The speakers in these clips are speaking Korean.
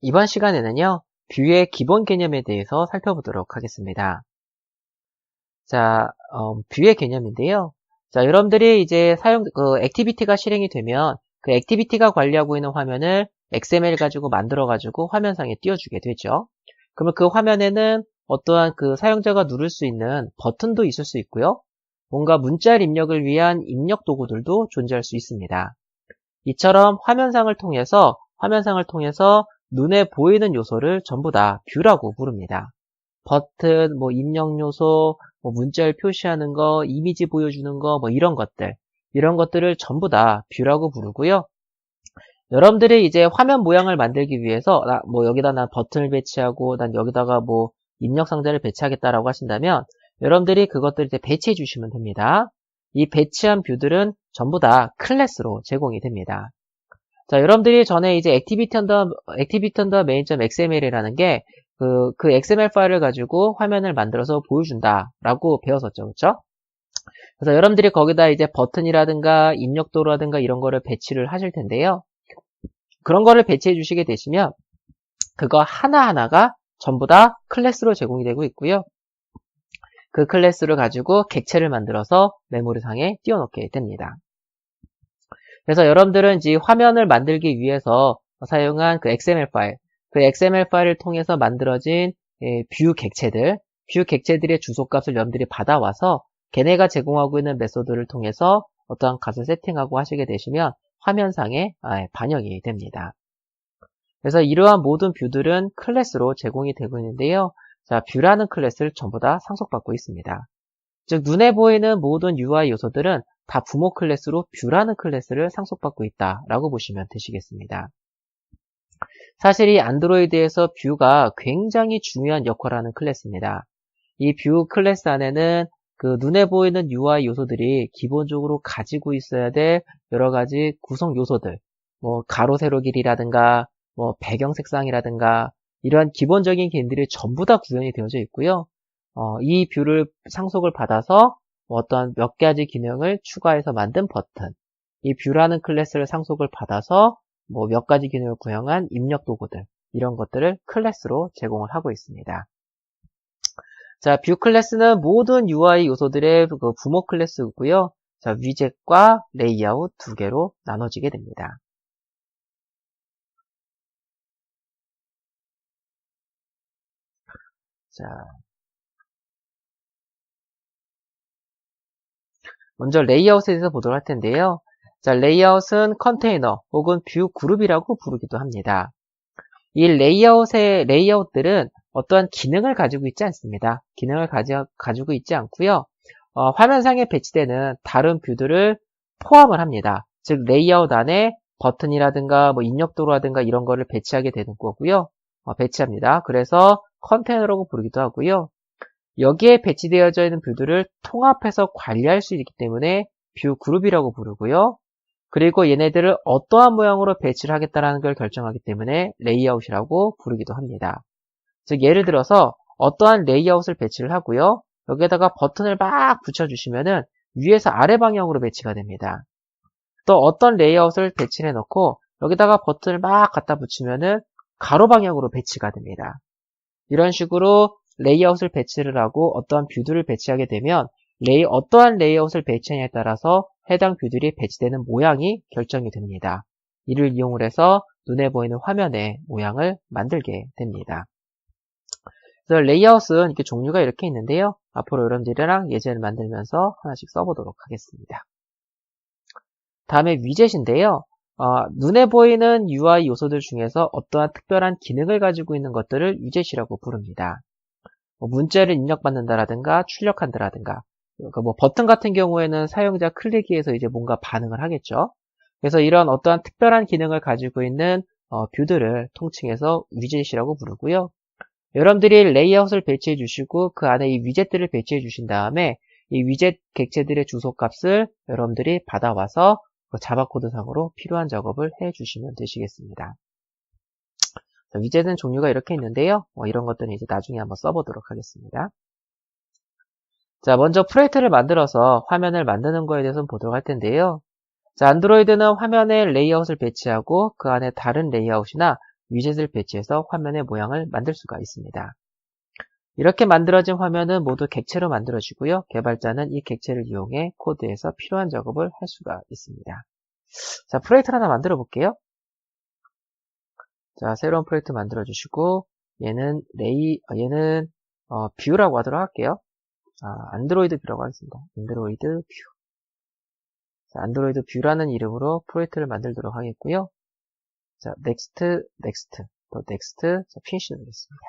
이번 시간에는요, 뷰의 기본 개념에 대해서 살펴보도록 하겠습니다. 자, 어, 뷰의 개념인데요. 자, 여러분들이 이제 사용, 그, 액티비티가 실행이 되면 그 액티비티가 관리하고 있는 화면을 XML 가지고 만들어가지고 화면상에 띄워주게 되죠. 그러면 그 화면에는 어떠한 그 사용자가 누를 수 있는 버튼도 있을 수 있고요. 뭔가 문자 입력을 위한 입력 도구들도 존재할 수 있습니다. 이처럼 화면상을 통해서 화면상을 통해서 눈에 보이는 요소를 전부 다 뷰라고 부릅니다. 버튼, 뭐 입력 요소, 뭐 문자를 표시하는 거, 이미지 보여주는 거, 뭐 이런 것들, 이런 것들을 전부 다 뷰라고 부르고요. 여러분들이 이제 화면 모양을 만들기 위해서 나, 뭐 여기다 난 버튼을 배치하고 난 여기다가 뭐 입력 상자를 배치하겠다라고 하신다면 여러분들이 그것들을 이제 배치해 주시면 됩니다. 이 배치한 뷰들은 전부 다 클래스로 제공이 됩니다. 자, 여러분들이 전에 이제 액티비티 언더, 액티비티 언더 메인.xml이라는 게 그, 그 XML 파일을 가지고 화면을 만들어서 보여준다라고 배웠었죠. 그쵸? 그래서 여러분들이 거기다 이제 버튼이라든가 입력도라든가 이런 거를 배치를 하실 텐데요. 그런 거를 배치해 주시게 되시면 그거 하나하나가 전부 다 클래스로 제공이 되고 있고요. 그 클래스를 가지고 객체를 만들어서 메모리상에 띄워놓게 됩니다. 그래서 여러분들은 이제 화면을 만들기 위해서 사용한 그 XML 파일, 그 XML 파일을 통해서 만들어진 예, 뷰 객체들, 뷰 객체들의 주소값을 여러분들이 받아와서 걔네가 제공하고 있는 메소드를 통해서 어떠한 값을 세팅하고 하시게 되시면 화면상에 아, 반영이 됩니다. 그래서 이러한 모든 뷰들은 클래스로 제공이 되고 있는데요. 자, 뷰라는 클래스를 전부 다 상속받고 있습니다. 즉, 눈에 보이는 모든 UI 요소들은 다 부모 클래스로 뷰라는 클래스를 상속받고 있다라고 보시면 되시겠습니다. 사실 이 안드로이드에서 뷰가 굉장히 중요한 역할을 하는 클래스입니다. 이 뷰 클래스 안에는 그 눈에 보이는 UI 요소들이 기본적으로 가지고 있어야 될 여러 가지 구성 요소들, 뭐 가로 세로 길이라든가 뭐 배경 색상이라든가 이러한 기본적인 개념들이 전부 다 구현이 되어져 있고요. 어, 이 뷰를 상속을 받아서 어떤 몇 가지 기능을 추가해서 만든 버튼, 이 뷰라는 클래스를 상속을 받아서 뭐 몇 가지 기능을 구현한 입력 도구들 이런 것들을 클래스로 제공을 하고 있습니다. 자, 뷰 클래스는 모든 UI 요소들의 그 부모 클래스고요. 자, 위젯과 레이아웃 두 개로 나눠지게 됩니다. 자, 먼저 레이아웃에 대해서 보도록 할 텐데요. 자, 레이아웃은 컨테이너 혹은 뷰 그룹이라고 부르기도 합니다. 이 레이아웃의 레이아웃들은 어떠한 기능을 가지고 있지 않습니다. 기능을 가지, 가지고 있지 않고요. 어, 화면상에 배치되는 다른 뷰들을 포함을 합니다. 즉 레이아웃 안에 버튼이라든가 뭐 입력도라든가 이런 거를 배치하게 되는 거고요. 어, 배치합니다. 그래서 컨테이너라고 부르기도 하고요. 여기에 배치되어져 있는 뷰들을 통합해서 관리할 수 있기 때문에 뷰 그룹이라고 부르고요. 그리고 얘네들을 어떠한 모양으로 배치를 하겠다는 걸 결정하기 때문에 레이아웃이라고 부르기도 합니다. 즉 예를 들어서 어떠한 레이아웃을 배치를 하고요. 여기에다가 버튼을 막 붙여주시면은 위에서 아래 방향으로 배치가 됩니다. 또 어떤 레이아웃을 배치해 놓고 여기다가 버튼을 막 갖다 붙이면은 가로 방향으로 배치가 됩니다. 이런 식으로 레이아웃을 배치를 하고 어떠한 뷰들을 배치하게 되면 레이, 어떠한 레이아웃을 배치하냐에 따라서 해당 뷰들이 배치되는 모양이 결정이 됩니다. 이를 이용을 해서 눈에 보이는 화면의 모양을 만들게 됩니다. 그래서 레이아웃은 이렇게 종류가 이렇게 있는데요. 앞으로 여러분들이랑 예제를 만들면서 하나씩 써보도록 하겠습니다. 다음에 위젯인데요. 어, 눈에 보이는 UI 요소들 중에서 어떠한 특별한 기능을 가지고 있는 것들을 위젯이라고 부릅니다. 뭐 문자를 입력받는다라든가 출력한다라든가 그러니까 뭐 버튼 같은 경우에는 사용자 클릭기에서 이제 뭔가 반응을 하겠죠. 그래서 이런 어떠한 특별한 기능을 가지고 있는 어, 뷰들을 통칭해서 위젯이라고 부르고요. 여러분들이 레이아웃을 배치해 주시고 그 안에 이 위젯들을 배치해 주신 다음에 이 위젯 객체들의 주소값을 여러분들이 받아와서 그 자바 코드상으로 필요한 작업을 해 주시면 되시겠습니다. 위젯은 종류가 이렇게 있는데요. 뭐 이런 것들은 이제 나중에 한번 써보도록 하겠습니다. 자, 먼저 프레이트를 만들어서 화면을 만드는 거에 대해서 보도록 할 텐데요. 자, 안드로이드는 화면에 레이아웃을 배치하고 그 안에 다른 레이아웃이나 위젯을 배치해서 화면의 모양을 만들 수가 있습니다. 이렇게 만들어진 화면은 모두 객체로 만들어지고요. 개발자는 이 객체를 이용해 코드에서 필요한 작업을 할 수가 있습니다. 자, 프로젝트 하나 만들어 볼게요. 자, 새로운 프로젝트 만들어 주시고 얘는 레이 어, 얘는 어, 뷰라고 하도록 할게요. 아, 안드로이드 뷰라고 하겠습니다. 안드로이드 뷰. 자, 안드로이드 뷰라는 이름으로 프로젝트를 만들도록 하겠고요. 자, 넥스트, 넥스트, 또 넥스트, 자, 피니시 누르겠습니다.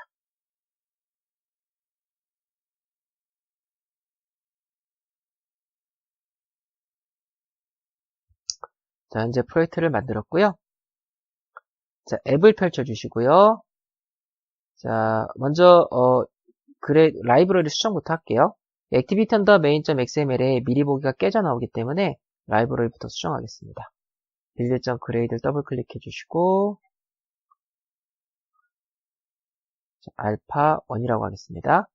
자, 현재 프로젝트를 만들었고요. 자, 앱을 펼쳐주시고요. 자, 먼저 어, 그래 라이브러리 수정부터 할게요. 액티비티 언더 메인.xml에 미리 보기가 깨져 나오기 때문에 라이브러리부터 수정하겠습니다. 빌드.그레이드를 더블 클릭해 주시고 알파 1이라고 하겠습니다.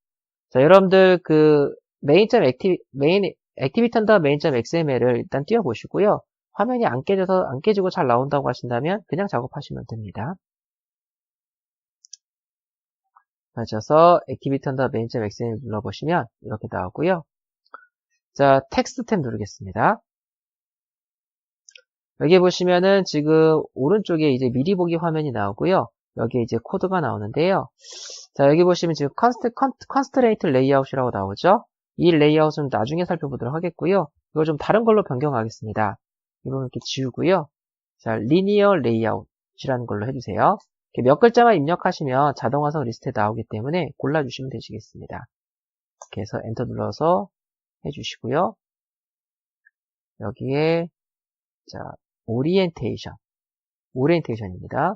자, 여러분들 그 메인.액티 메인 액티비티 언더 메인.xml을 일단 띄워 보시고요. 화면이 안 깨져서 안 깨지고 잘 나온다고 하신다면 그냥 작업하시면 됩니다. 맞춰서 액티비티 언더 메인.xml 눌러보시면 이렇게 나오고요. 자, 텍스트 탭 누르겠습니다. 여기 보시면은 지금 오른쪽에 이제 미리 보기 화면이 나오고요. 여기 이제 코드가 나오는데요. 자, 여기 보시면 지금 컨스트, 컨스트레이트 레이아웃이라고 나오죠. 이 레이아웃은 나중에 살펴보도록 하겠고요. 이걸 좀 다른 걸로 변경하겠습니다. 이거는 이렇게 지우고요. 자, 리니어 레이아웃이라는 걸로 해주세요. 몇 글자만 입력하시면 자동 화성 리스트에 나오기 때문에 골라주시면 되시겠습니다. 이렇게 해서 엔터 눌러서 해주시고요. 여기에 자 오리엔테이션 오리엔테이션입니다.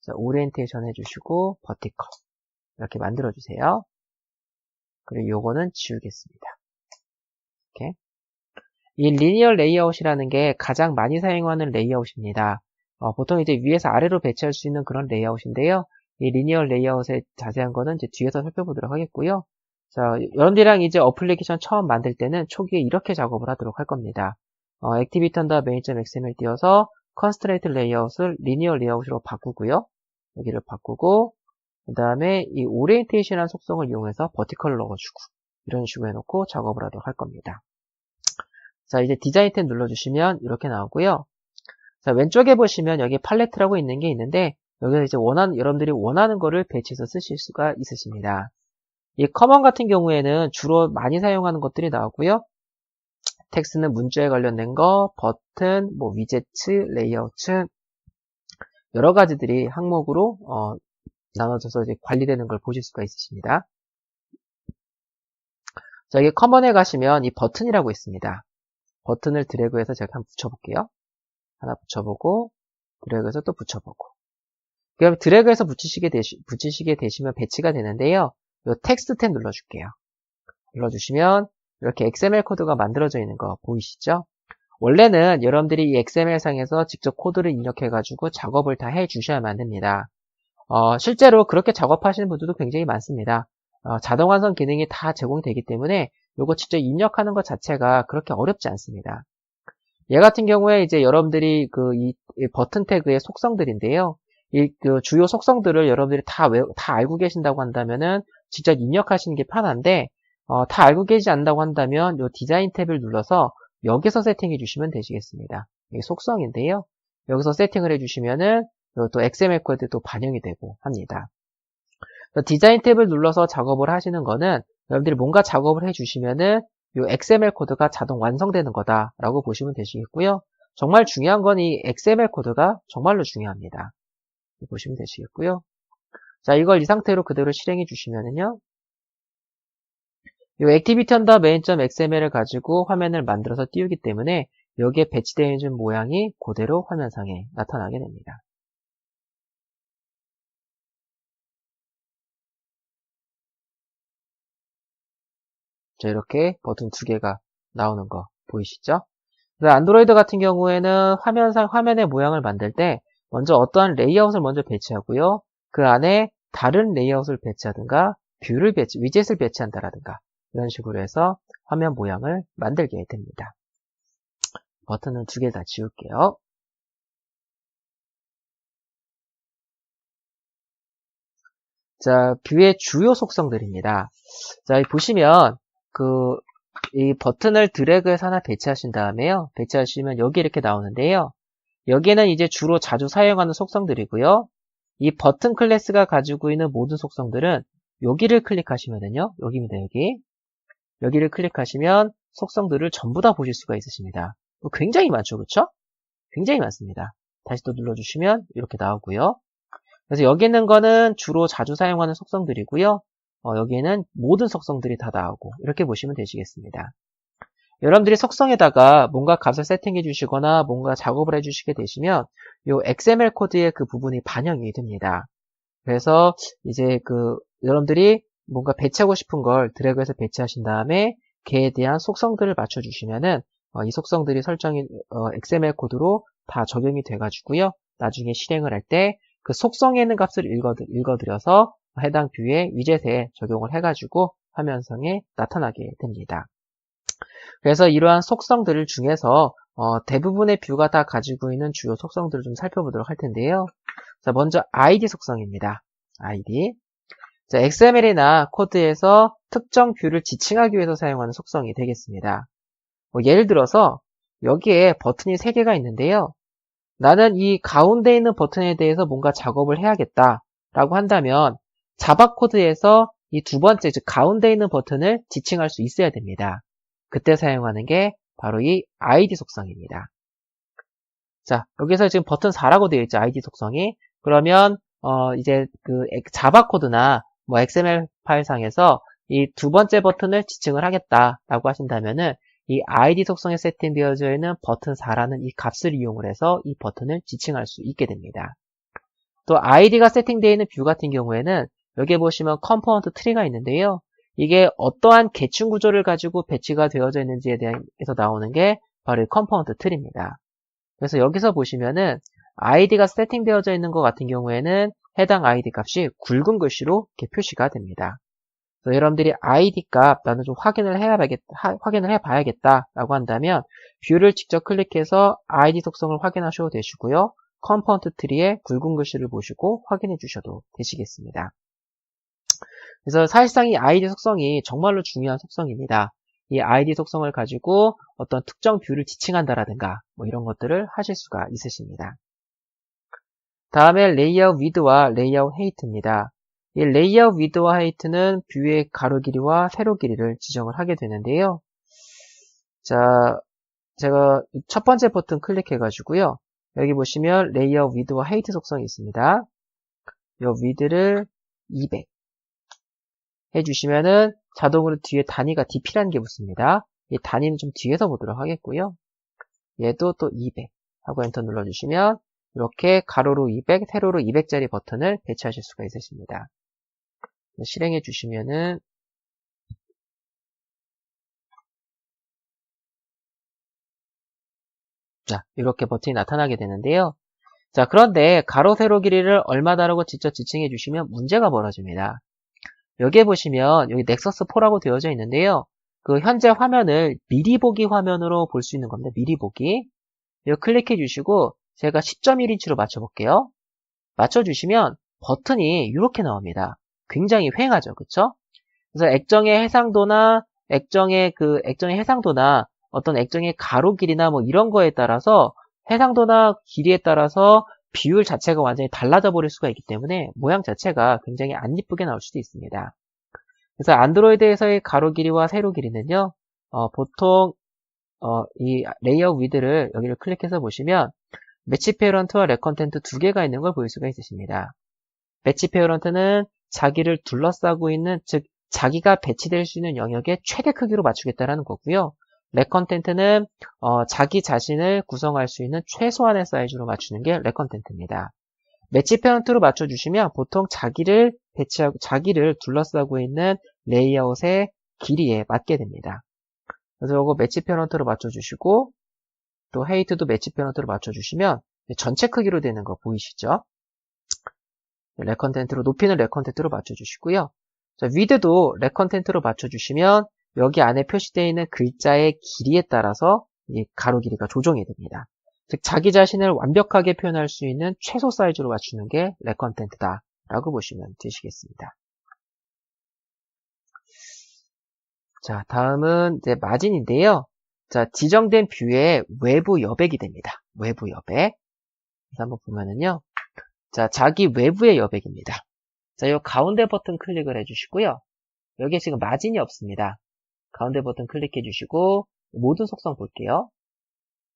자 오리엔테이션 해주시고 버티컬 이렇게 만들어주세요. 그리고 요거는 지우겠습니다. 이렇게 이 리니어 레이아웃이라는 게 가장 많이 사용하는 레이아웃입니다. 어, 보통 이제 위에서 아래로 배치할 수 있는 그런 레이아웃인데요. 이 리니어 레이아웃의 자세한 거는 이제 뒤에서 살펴보도록 하겠고요. 자, 여러분들이랑 이제 어플리케이션 처음 만들 때는 초기에 이렇게 작업을 하도록 할 겁니다. 어, 액티비티 언더 메인.xml 띄워서 컨스트레이트 레이아웃을 리니어 레이아웃으로 바꾸고요. 여기를 바꾸고 그 다음에 이 오리엔테이션이라는 속성을 이용해서 버티컬을 넣어주고 이런 식으로 해놓고 작업을 하도록 할 겁니다. 자, 이제 디자인 탭 눌러주시면 이렇게 나오고요. 자, 왼쪽에 보시면 여기 팔레트라고 있는 게 있는데 여기서 이제 원하는 여러분들이 원하는 거를 배치해서 쓰실 수가 있으십니다. 이 커먼 같은 경우에는 주로 많이 사용하는 것들이 나오고요. 텍스트는 문자에 관련된 거, 버튼, 뭐 위젯츠, 레이아웃츠 여러 가지들이 항목으로 어, 나눠져서 이제 관리되는 걸 보실 수가 있으십니다. 자, 여기 커먼에 가시면 이 버튼이라고 있습니다. 버튼을 드래그해서 제가 한번 붙여볼게요. 하나 붙여보고 드래그해서 또 붙여보고 그럼 드래그해서 붙이시게, 되시, 붙이시게 되시면 배치가 되는데요. 이 텍스트 탭 눌러줄게요. 눌러주시면 이렇게 XML 코드가 만들어져 있는 거 보이시죠? 원래는 여러분들이 이 XML상에서 직접 코드를 입력해가지고 작업을 다 해주셔야만 됩니다. 어, 실제로 그렇게 작업하시는 분들도 굉장히 많습니다. 어, 자동 완성 기능이 다 제공되기 때문에 이거 직접 입력하는 것 자체가 그렇게 어렵지 않습니다. 얘 같은 경우에 이제 여러분들이 그 이 버튼 태그의 속성들인데요. 이 그 주요 속성들을 여러분들이 다, 외, 다 알고 계신다고 한다면은 직접 입력하시는 게 편한데 어, 다 알고 계시지 않는다고 한다면 이 디자인 탭을 눌러서 여기서 세팅해 주시면 되시겠습니다. 이게 속성인데요. 여기서 세팅을 해 주시면은 또 XML 코드도 반영이 되고 합니다. 디자인 탭을 눌러서 작업을 하시는 거는 여러분들이 뭔가 작업을 해주시면은 이 XML 코드가 자동 완성되는 거다라고 보시면 되시겠고요. 정말 중요한 건 이 XML 코드가 정말로 중요합니다. 보시면 되시겠고요. 자, 이걸 이 상태로 그대로 실행해 주시면은요. 이 액티비티 언더 메인.xml을 가지고 화면을 만들어서 띄우기 때문에 여기에 배치되어 있는 모양이 그대로 화면상에 나타나게 됩니다. 자, 이렇게 버튼 두 개가 나오는 거 보이시죠? 안드로이드 같은 경우에는 화면상 화면의 모양을 만들 때 먼저 어떠한 레이아웃을 먼저 배치하고요. 그 안에 다른 레이아웃을 배치하든가 뷰를 배치, 위젯을 배치한다라든가 이런 식으로 해서 화면 모양을 만들게 됩니다. 버튼은 두 개 다 지울게요. 자, 뷰의 주요 속성들입니다. 자, 보시면 그 이 버튼을 드래그해서 하나 배치하신 다음에요. 배치하시면 여기 이렇게 나오는데요. 여기에는 이제 주로 자주 사용하는 속성들이고요. 이 버튼 클래스가 가지고 있는 모든 속성들은 여기를 클릭하시면은요. 여기입니다, 여기. 여기를 클릭하시면 속성들을 전부 다 보실 수가 있으십니다. 굉장히 많죠, 그렇죠? 굉장히 많습니다. 다시 또 눌러주시면 이렇게 나오고요. 그래서 여기 있는 거는 주로 자주 사용하는 속성들이고요. 어, 여기에는 모든 속성들이 다 나오고 이렇게 보시면 되시겠습니다. 여러분들이 속성에다가 뭔가 값을 세팅해 주시거나 뭔가 작업을 해 주시게 되시면 이 XML 코드의 그 부분이 반영이 됩니다. 그래서 이제 그 여러분들이 뭔가 배치하고 싶은 걸 드래그해서 배치하신 다음에 걔에 대한 속성들을 맞춰 주시면은 어, 이 속성들이 설정이 어, XML 코드로 다 적용이 돼 가지고요. 나중에 실행을 할 때 그 속성에 있는 값을 읽어, 읽어드려서 해당 뷰에 위젯에 적용을 해가지고 화면상에 나타나게 됩니다. 그래서 이러한 속성들 중에서 어, 대부분의 뷰가 다 가지고 있는 주요 속성들을 좀 살펴보도록 할 텐데요. 자, 먼저 ID 속성입니다. ID. 자, XML이나 코드에서 특정 뷰를 지칭하기 위해서 사용하는 속성이 되겠습니다. 뭐 예를 들어서 여기에 버튼이 3개가 있는데요. 나는 이 가운데 있는 버튼에 대해서 뭔가 작업을 해야겠다 라고 한다면 자바 코드에서 이 두 번째 즉 가운데 있는 버튼을 지칭할 수 있어야 됩니다. 그때 사용하는 게 바로 이 id 속성입니다. 자, 여기서 지금 버튼 4라고 되어 있죠. id 속성이. 그러면 어, 이제 그 자바 코드나 뭐 XML 파일상에서 이 두 번째 버튼을 지칭을 하겠다라고 하신다면은 이 id 속성에 세팅되어져 있는 버튼 4라는 이 값을 이용을 해서 이 버튼을 지칭할 수 있게 됩니다. 또 id가 세팅되어 있는 뷰 같은 경우에는 여기 보시면 컴포넌트 트리가 있는데요. 이게 어떠한 계층 구조를 가지고 배치가 되어져 있는지에 대해서 나오는 게 바로 이 컴포넌트 틀입니다. 그래서 여기서 보시면은 id가 세팅되어져 있는 것 같은 경우에는 해당 id 값이 굵은 글씨로 이렇게 표시가 됩니다. 여러분들이 id 값 나는 좀 확인을 해야겠다, 확인을 해봐야겠다라고 한다면 뷰를 직접 클릭해서 id 속성을 확인하셔도 되시고요. 컴포넌트 트리의 굵은 글씨를 보시고 확인해 주셔도 되시겠습니다. 그래서 사실상 이 id 속성이 정말로 중요한 속성입니다. 이 id 속성을 가지고 어떤 특정 뷰를 지칭한다라든가 뭐 이런 것들을 하실 수가 있으십니다. 다음에 레이아웃 위드와 레이아웃 헤이트입니다. 이 레이아웃 위드와 헤이트는 뷰의 가로 길이와 세로 길이를 지정을 하게 되는데요. 자, 제가 첫 번째 버튼 클릭해 가지고요. 여기 보시면 레이아웃 위드와 헤이트 속성이 있습니다. 이 위드를 200 해주시면은 자동으로 뒤에 단위가 dp라는 게 붙습니다. 이 단위는 좀 뒤에서 보도록 하겠고요. 얘도 또 200 하고 엔터 눌러주시면 이렇게 가로로 200, 세로로 200짜리 버튼을 배치하실 수가 있으십니다. 실행해 주시면은 자, 이렇게 버튼이 나타나게 되는데요. 자, 그런데 가로, 세로 길이를 얼마다라고 직접 지칭해 주시면 문제가 벌어집니다. 여기에 보시면 여기 넥서스 4라고 되어져 있는데요. 그 현재 화면을 미리 보기 화면으로 볼 수 있는 겁니다. 미리 보기. 이거 클릭해 주시고 제가 10.1인치로 맞춰 볼게요. 맞춰 주시면 버튼이 이렇게 나옵니다. 굉장히 휑하죠. 그쵸? 그래서 액정의 해상도나 액정의 그 액정의 해상도나 어떤 액정의 가로 길이나 뭐 이런 거에 따라서 해상도나 길이에 따라서 비율 자체가 완전히 달라져 버릴 수가 있기 때문에 모양 자체가 굉장히 안 이쁘게 나올 수도 있습니다. 그래서 안드로이드에서의 가로 길이와 세로 길이는요, 어, 보통 어, 이 레이어 위드를 여기를 클릭해서 보시면 매치 페어런트와 레컨텐트 두 개가 있는 걸 볼 수가 있으십니다. 매치 페어런트는 자기를 둘러싸고 있는 즉 자기가 배치될 수 있는 영역의 최대 크기로 맞추겠다라는 거고요. 렉 컨텐트는 어, 자기 자신을 구성할 수 있는 최소한의 사이즈로 맞추는 게 렉 컨텐트입니다. 매치 페런트로 맞춰주시면 보통 자기를 배치하고 자기를 둘러싸고 있는 레이아웃의 길이에 맞게 됩니다. 그래서 이거 매치 페런트로 맞춰주시고 또 헤이트도 매치 페런트로 맞춰주시면 전체 크기로 되는 거 보이시죠? 렉 컨텐트로 높이는 렉 컨텐트로 맞춰주시고요. 자, 위드도 렉 컨텐트로 맞춰주시면 여기 안에 표시되어 있는 글자의 길이에 따라서 가로 길이가 조정이 됩니다. 즉 자기 자신을 완벽하게 표현할 수 있는 최소 사이즈로 맞추는 게 렉컨텐트다 라고 보시면 되시겠습니다. 자, 다음은 이제 마진인데요. 자, 지정된 뷰의 외부 여백이 됩니다. 외부 여백. 그래서 한번 보면은요. 자, 자기 외부의 여백입니다. 자, 이 가운데 버튼 클릭을 해주시고요. 여기에 지금 마진이 없습니다. 가운데 버튼 클릭해 주시고 모든 속성 볼게요.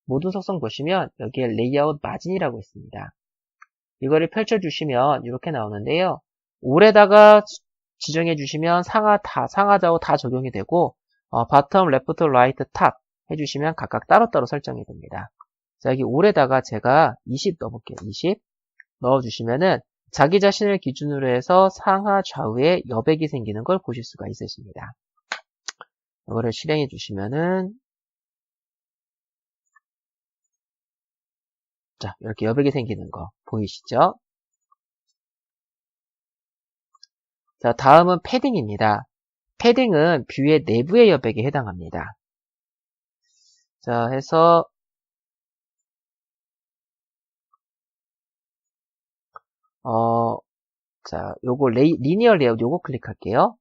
모든 속성 보시면 여기에 레이아웃 마진이라고 있습니다. 이거를 펼쳐주시면 이렇게 나오는데요. 올에다가 지정해 주시면 상하 다 상하 좌우 다 적용이 되고 어, 바텀, 레프트, 라이트, 탑 해주시면 각각 따로따로 설정이 됩니다. 자 여기 올에다가 제가 20 넣어볼게요. 20 넣어주시면은 자기 자신을 기준으로 해서 상하 좌우에 여백이 생기는 걸 보실 수가 있으십니다. 이거를 실행해 주시면은 자 이렇게 여백이 생기는 거 보이시죠? 자 다음은 패딩입니다. 패딩은 뷰의 내부의 여백에 해당합니다. 자 해서 어, 자, 요거 레이, 리니어 레이아웃 요거 클릭할게요.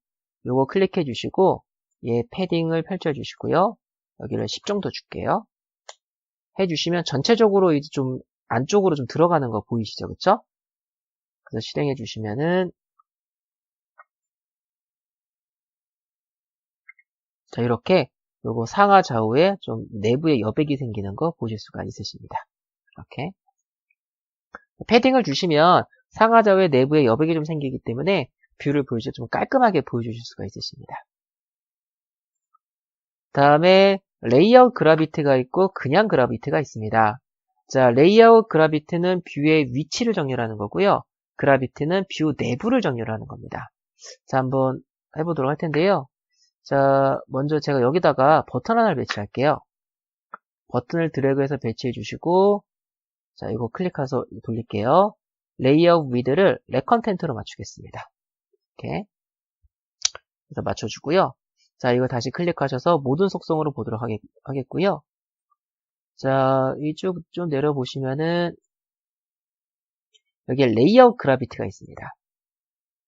요거 클릭해 주시고 얘 패딩을 펼쳐 주시고요. 여기를 10 정도 줄게요. 해 주시면 전체적으로 이제 좀 안쪽으로 좀 들어가는 거 보이시죠? 그쵸? 그래서 실행해 주시면은 자, 이렇게 요거 상하 좌우에 좀 내부에 여백이 생기는 거 보실 수가 있으십니다. 이렇게 패딩을 주시면 상하 좌우의 내부에 여백이 좀 생기기 때문에 뷰를 보여주실 좀 깔끔하게 보여주실 수가 있으십니다. 다음에 레이아웃 그라비트가 있고 그냥 그라비트가 있습니다. 자, 레이아웃 그라비트는 뷰의 위치를 정렬하는 거고요. 그라비트는 뷰 내부를 정렬하는 겁니다. 자, 한번 해보도록 할 텐데요. 자, 먼저 제가 여기다가 버튼 하나를 배치할게요. 버튼을 드래그해서 배치해 주시고 자, 이거 클릭해서 돌릴게요. 레이아웃 위드를 레컨텐트로 맞추겠습니다. 이렇게 그래서 맞춰주고요. 자, 이거 다시 클릭하셔서 모든 속성으로 보도록 하겠, 하겠고요. 자, 이쪽 좀 내려보시면은 여기에 레이아웃 그라비티가 있습니다.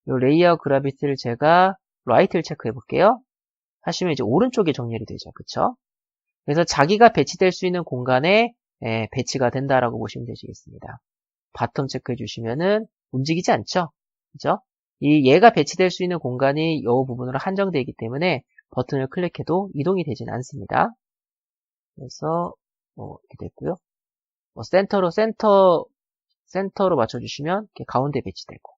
이 레이아웃 그라비티를 제가 라이트를 체크해 볼게요. 하시면 이제 오른쪽에 정렬이 되죠. 그쵸? 그래서 자기가 배치될 수 있는 공간에 예, 배치가 된다라고 보시면 되시겠습니다. 바텀 체크해 주시면은 움직이지 않죠? 그죠? 이 얘가 배치될 수 있는 공간이 이 부분으로 한정되어 있기 때문에 버튼을 클릭해도 이동이 되지는 않습니다. 그래서 뭐 이렇게 됐고요. 뭐 센터로 센터 센터로 맞춰주시면 이렇게 가운데 배치되고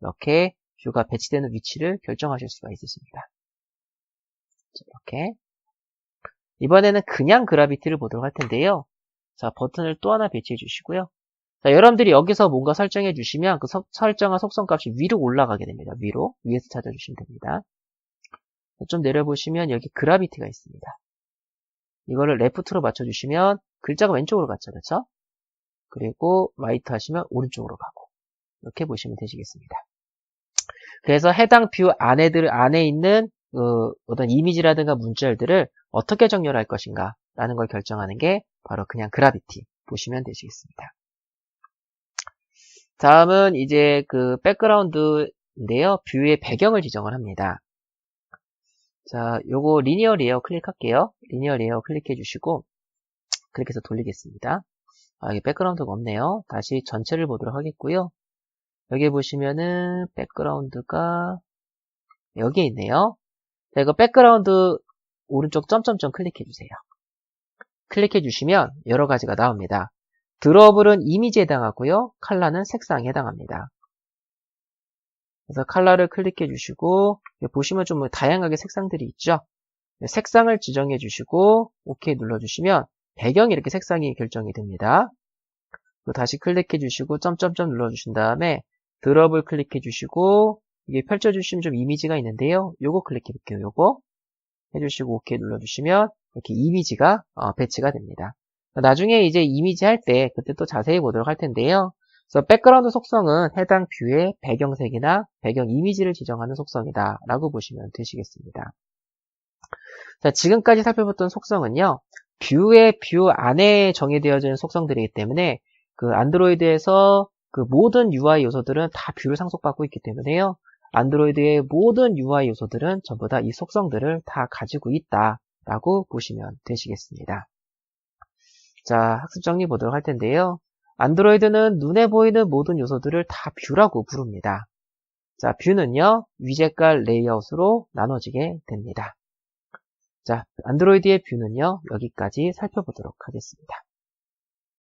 이렇게 뷰가 배치되는 위치를 결정하실 수가 있으십니다. 이렇게 이번에는 그냥 그라비티를 보도록 할 텐데요. 자 버튼을 또 하나 배치해 주시고요. 자, 여러분들이 여기서 뭔가 설정해 주시면 그 서, 설정한 속성 값이 위로 올라가게 됩니다. 위로 위에서 찾아주시면 됩니다. 좀 내려보시면 여기 그라비티가 있습니다. 이거를 레프트로 맞춰주시면 글자가 왼쪽으로 갔죠. 그렇죠? 그리고 라이트 하시면 오른쪽으로 가고 이렇게 보시면 되시겠습니다. 그래서 해당 뷰 안에들 안에 있는 그 어떤 이미지라든가 문자들을 어떻게 정렬할 것인가 라는 걸 결정하는 게 바로 그냥 그라비티 보시면 되시겠습니다. 다음은 이제 그 백그라운드인데요. 뷰의 배경을 지정을 합니다. 자, 요거 리니어 레이어 클릭할게요. 리니어 레이어 클릭해 주시고 그렇게 해서 돌리겠습니다. 아, 이게 백그라운드가 없네요. 다시 전체를 보도록 하겠고요. 여기 보시면은 백그라운드가 여기에 있네요. 자, 이거 백그라운드 오른쪽 점점점 클릭해 주세요. 클릭해 주시면 여러 가지가 나옵니다. 드러블은 이미지에 해당하고요. 칼라는 색상에 해당합니다. 그래서 칼라를 클릭해 주시고 보시면 좀 다양하게 색상들이 있죠. 색상을 지정해 주시고 OK 눌러 주시면 배경이 이렇게 색상이 결정이 됩니다. 다시 클릭해 주시고 점점점 눌러 주신 다음에 드러블 클릭해 주시고 이게 펼쳐 주시면 좀 이미지가 있는데요. 요거 클릭해 볼게요. 요거 해 주시고 OK 눌러 주시면 이렇게 이미지가 어, 배치가 됩니다. 나중에 이제 이미지 할 때 그때 또 자세히 보도록 할 텐데요. 그래서 백그라운드 속성은 해당 뷰의 배경색이나 배경 이미지를 지정하는 속성이다 라고 보시면 되시겠습니다. 자, 지금까지 살펴봤던 속성은요. 뷰의 뷰 안에 정의되어진 속성들이기 때문에 그 안드로이드에서 그 모든 UI 요소들은 다 뷰를 상속받고 있기 때문에요. 안드로이드의 모든 UI 요소들은 전부 다 이 속성들을 다 가지고 있다 라고 보시면 되시겠습니다. 자, 학습 정리 보도록 할 텐데요. 안드로이드는 눈에 보이는 모든 요소들을 다 뷰라고 부릅니다. 자, 뷰는요, 위젯깔 레이아웃으로 나눠지게 됩니다. 자, 안드로이드의 뷰는요, 여기까지 살펴보도록 하겠습니다.